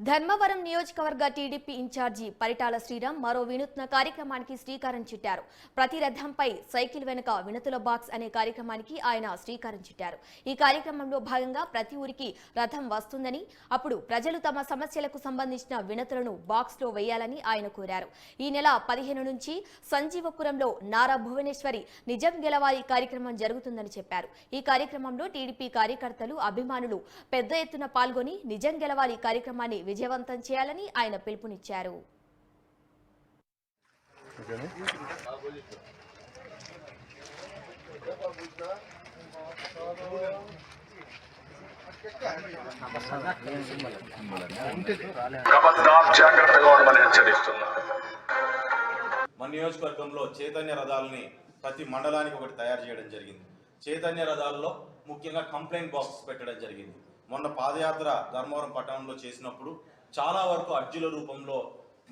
ధర్మవరం నియోజకవర్గ TDP incharge Paritala Sriram మరో వినూత్న కార్యక్రమానికి శ్రీకారం చుట్టారు. ప్రతి రథంపై సైకిల్ వెనుక వినతుల బాక్స్ అనే కార్యక్రమానికి ఆయన శ్రీకారం చుట్టారు. ఈ కార్యక్రమంలో భాగంగా ప్రతి ఊరికి రథం వస్తుందని అప్పుడు ప్రజలు తమ సమస్యలకు సంబంధించిన వినతులను బాక్స్లో వేయాలని ఆయన కోరారు. ఈ నెల పదిహేను నుంచి సంజీవపురంలో నారా భువనేశ్వరి నిజం గెలవాలి కార్యక్రమం జరుగుతుందని చెప్పారు. ఈ కార్యక్రమంలో టీడీపీ కార్యకర్తలు అభిమానులు పెద్ద ఎత్తున పాల్గొని నిజం గెలవాలి కార్యక్రమాన్ని విజయవంతం చేయాలని ఆయన పిలుపునిచ్చారు. మన నియోజకవర్గంలో చైతన్య రథాలని ప్రతి మండలానికి ఒకటి తయారు చేయడం జరిగింది. చైతన్య రథాల్లో ముఖ్యంగా కంప్లైంట్ బాక్స్ పెట్టడం జరిగింది. మొన్న పాదయాత్ర ధర్మవరం పట్టణంలో చేసినప్పుడు చాలా వరకు అర్జీల రూపంలో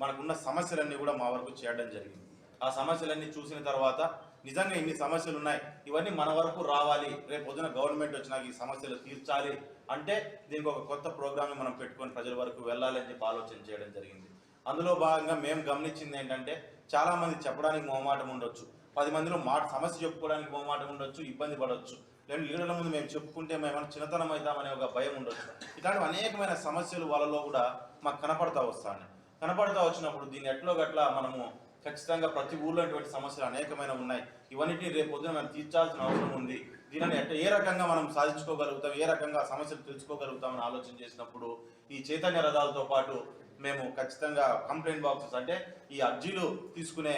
మనకున్న సమస్యలన్నీ కూడా మా వరకు చేయడం జరిగింది. ఆ సమస్యలన్నీ చూసిన తర్వాత నిజంగా ఇన్ని సమస్యలు ఉన్నాయి ఇవన్నీ మన వరకు రావాలి రేపు పొద్దున గవర్నమెంట్ వచ్చినాక ఈ సమస్యలు తీర్చాలి అంటే దీనికి ఒక కొత్త ప్రోగ్రామ్ని మనం పెట్టుకొని ప్రజల వరకు వెళ్ళాలి అని చెప్పి ఆలోచన చేయడం జరిగింది. అందులో భాగంగా మేము గమనించింది ఏంటంటే చాలామంది చెప్పడానికి మొహమాటం ఉండొచ్చు పది మందిలో మాట సమస్య చెప్పుకోవడానికి మొహమాటం ఉండొచ్చు ఇబ్బంది పడవచ్చు లేదా లీడర్ల ముందు మేము చెప్పుకుంటే మేము ఏమైనా చిన్నతనం అవుతామనే ఒక భయం ఉండొచ్చు. ఇలాంటి అనేకమైన సమస్యలు వాళ్ళలో కూడా మాకు కనపడతా వస్తాయి కనపడతా వచ్చినప్పుడు దీన్ని ఎట్లో గట్లా మనము ఖచ్చితంగా ప్రతి ఊర్లో ఇటువంటి సమస్యలు అనేకమైన ఉన్నాయి. ఇవన్నిటిని రేపు పొద్దున మనం తీర్చాల్సిన అవసరం ఉంది. దీనిని ఎట్లా ఏ రకంగా మనం సాధించుకోగలుగుతాం ఏ రకంగా సమస్యలు తెలుసుకోగలుగుతామని ఆలోచన చేసినప్పుడు ఈ చైతన్య రథాలతో పాటు మేము ఖచ్చితంగా కంప్లైంట్ బాక్సెస్ అంటే ఈ అర్జీలు తీసుకునే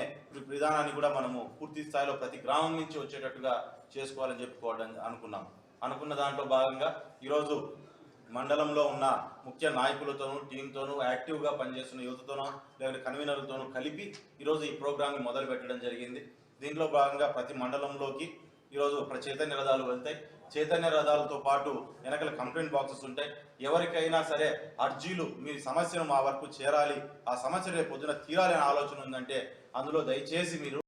విధానాన్ని కూడా మనము పూర్తి స్థాయిలో ప్రతి గ్రామం నుంచి వచ్చేటట్టుగా చేసుకోవాలని చెప్పుకోవడం అనుకున్నాం. అనుకున్న దాంట్లో భాగంగా ఈరోజు మండలంలో ఉన్న ముఖ్య నాయకులతోనూ టీంతోనూ యాక్టివ్గా పనిచేస్తున్న యువతతోనూ లేకపోతే కన్వీనర్లతోనూ కలిపి ఈరోజు ఈ ప్రోగ్రామ్ని మొదలు పెట్టడం జరిగింది. దీంట్లో భాగంగా ప్రతి మండలంలోకి ఈరోజు చైతన్య రథాలు వెళ్తాయి. చైతన్య రథాలతో పాటు వెనకల కంప్లైంట్ బాక్సెస్ ఉంటాయి. ఎవరికైనా సరే అర్జీలు మీ సమస్యను మా వరకు చేరాలి. ఆ సమస్య రేపు పొద్దున తీరాలి అనే ఆలోచన ఉందంటే అందులో దయచేసి మీరు